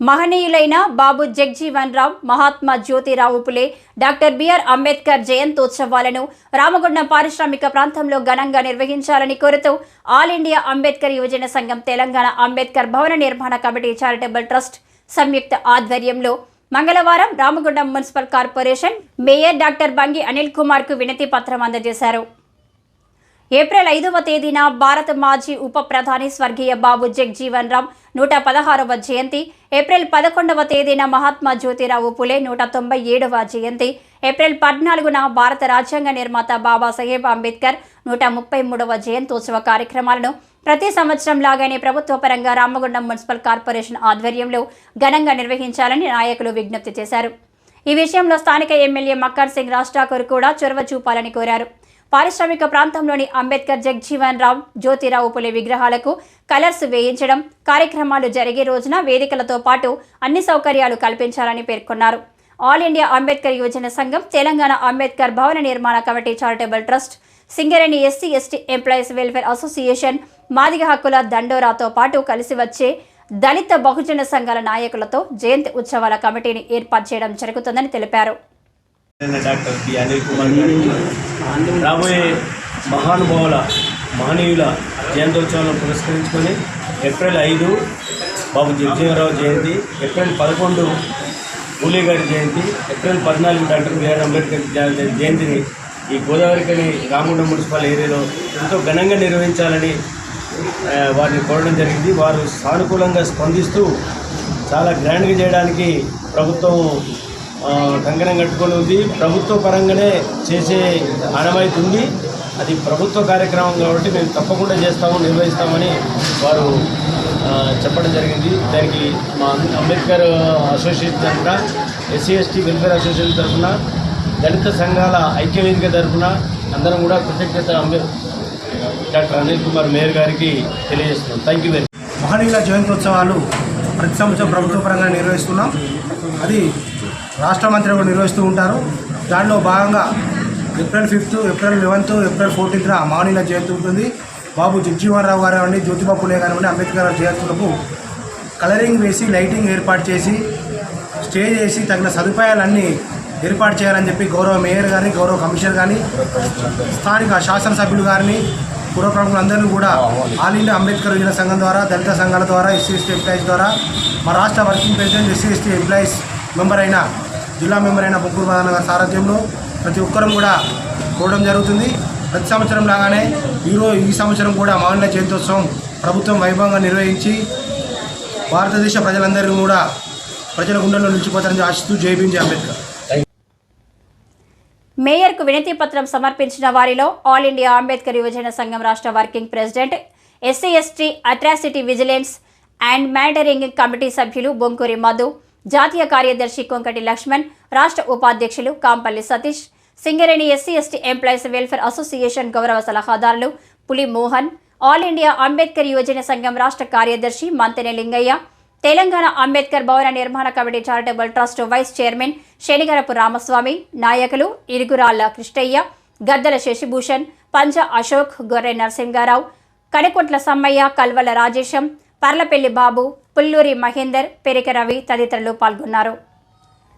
మహనీయులైన Babu Jagjivan Ram Mahatma Jyotirao Phule doctor B R Ambedkar జయంతోత్సవాలను Ramagundam పారిశ్రామిక ప్రాంతంలో ఘనంగా నిర్వహించాలని కోరుతూ ఆల్ ఇండియా అంబేద్కర్ యువజన సంఘం తెలంగాణ అంబేద్కర్ భవన నిర్మాణ కమిటీ చారిటబుల్ ట్రస్ట్ సంయుక్త ఆధ్వర్యంలో మంగళవారం Ramagundam municipal corporation mayor doctor Bangi Anil కుమార్కు వినతి పత్రం అందజేశారు. ఏప్రిల్ ఐదవ తేదీన భారత మాజీ ఉప ప్రధాని స్వర్గీయ బాబు జగ్జీవన్ రామ్ నూట పదహారవ జయంతి ఏప్రిల్ పదకొండవ తేదీన మహాత్మా జ్యోతిరావు పులే నూట తొంభై ఏడవ జయంతి ఏప్రిల్ పద్నాలుగున భారత రాజ్యాంగ నిర్మాత బాబాసాహెబ్ అంబేద్కర్ నూట ముప్పై మూడవ జయంతోత్సవ కార్యక్రమాలను ప్రతి సంవత్సరం లాగానే ప్రభుత్వ పరంగా రామగుండం మున్సిపల్ కార్పొరేషన్ ఆధ్వర్యంలో ఘనంగా నిర్వహించాలని నాయకులు విజ్ఞప్తి చేశారు. ఈ విషయంలో స్థానిక ఎమ్మెల్యే మక్కర్ సింగ్ రాజ్ ఠాకూర్ కూడా చొరవ చూపాలని కోరారు. పారిశ్రామిక ప్రాంతంలోని అంబేద్కర్ జగ్జీవన్ రామ్ జ్యోతిరావు పులే విగ్రహాలకు కలర్స్ వేయించడం కార్యక్రమాలు జరిగే రోజున వేదికలతో పాటు అన్ని సౌకర్యాలు కల్పించాలని పేర్కొన్నారు. ఆల్ ఇండియా అంబేద్కర్ యువజన సంఘం తెలంగాణ అంబేద్కర్ భవన నిర్మాణ committee charitable trust Singareni SC ST employees welfare association Madiga హక్కుల దండోరాతో పాటు కలిసి వచ్చే దళిత బహుజన సంఘాల నాయకులతో జయంతి ఉత్సవాల కమిటీని ఏర్పాటు చేయడం జరుగుతుందని తెలిపారు. డాక్టర్ బి అనిల్ కుమార్ గారు. రాబోయే మహానుభావుల మహనీయుల జయంతోత్సవాలను పురస్కరించుకొని ఏప్రిల్ ఐదు బాబు జగజీవనరావు జయంతి ఏప్రిల్ పదకొండు పూలే గారి జయంతి ఏప్రిల్ పద్నాలుగు డాక్టర్ బిఆర్ అంబేద్కర్ జయంతిని ఈ గోదావరికని రామగుండం మున్సిపల్ ఏరియాలో ఎంతో ఘనంగా నిర్వహించాలని వారిని కోరడం జరిగింది. వారు సానుకూలంగా స్పందిస్తూ చాలా గ్రాండ్గా చేయడానికి ప్రభుత్వం కంకణం కట్టుకొని ఉంది. ప్రభుత్వ పరంగానే చేసే అనమైతుంది అది ప్రభుత్వ కార్యక్రమం కాబట్టి మేము తప్పకుండా చేస్తాము నిర్వహిస్తామని వారు చెప్పడం జరిగింది. దానికి మా అంబేద్కర్ అసోసియేషన్ తరఫున ఎస్సీ ఎస్టీ వెల్ఫేర్ అసోసియేషన్ తరఫున దళిత సంఘాల ఐక్యవేదిక తరఫున అందరం కూడా కృతజ్ఞత అంబేద్కర్ డాక్టర్ అనిల్ కుమార్ మేయర్ గారికి తెలియజేస్తున్నాం. థ్యాంక్ యూ వెరీ మహనీయుల జయంత్యోత్సవాలు ప్రతి సంవత్సరం ప్రభుత్వ పరంగా నిర్వహిస్తున్నాం. అది రాష్ట్ర మంత్రి కూడా నిర్వహిస్తూ ఉంటారు. దానిలో భాగంగా April fifth April eleventh April ఫోర్టీన్త్న మహనీయుల జయంతి ఉంటుంది. బాబు జగ్జీవనరావు గారు అండి జ్యోతిబా పులే కానివ్వండి అంబేద్కర్ జయంతులకు కలరింగ్ వేసి లైటింగ్ ఏర్పాటు చేసి స్టే చేసి తగిన సదుపాయాలన్నీ ఏర్పాటు చేయాలని చెప్పి గౌరవ మేయర్ గారిని గౌరవ కమిషనర్ కానీ స్థానిక శాసనసభ్యులు గారిని పూర్వ ప్రముఖులందరినీ కూడా ఆల్ ఇండియా అంబేద్కర్ యువజన సంఘం ద్వారా దళిత సంఘాల ద్వారా ఎస్సీ ఎస్టీ ఎంప్లాయీస్ ద్వారా మా రాష్ట్ర working president SC ST employees member అయిన జిల్లా మెంబర్ అయిన బొక్కూరు మహానగర్ గారి సారథ్యంలో ప్రతి ఒక్కరం కూడా చూడడం జరుగుతుంది. ప్రతి సంవత్సరం లాగానే ఈరోజు ఈ సంవత్సరం కూడా మౌన్ల జయంతోత్సవం ప్రభుత్వం వైభవంగా నిర్వహించి భారతదేశ ప్రజలందరూ కూడా ప్రజల గుండెల్లో నిలిచిపోతారని ఆశిస్తూ జై అంబేద్కర్. మేయర్కు వినతి పత్రం సమర్పించిన వారిలో ఆల్ ఇండియా అంబేద్కర్ యువజన సంఘం రాష్ట్ర working president SC ST atrocity vigilance and monitoring committee సభ్యులు బొంకూరి మధు జాతీయ కార్యదర్శి కొంకటి లక్ష్మణ్ రాష్ట్ర ఉపాధ్యక్షులు Kampalli Satish Singareni SC ST employees welfare association గౌరవ సలహాదారులు పులి మోహన్ ఆల్ ఇండియా అంబేద్కర్ యువజన సంఘం రాష్ట్ర కార్యదర్శి మంతెన లింగయ్య తెలంగాణ అంబేద్కర్ భవన నిర్మాణ committee charitable trust vice chairman Shanigarapu Ramaswamy నాయకులు ఇరుగురాళ్ళ కృష్ణయ్య గద్దల శశిభూషణ్ పంజ అశోక్ గొర్రె నరసింగారావు కడకొట్ల సమ్మయ్య కల్వల రాజేశం పర్లపెల్లి బాబు పుల్లూరి మహేందర్ పెరిక రవి తదితరులు పాల్గొన్నారు.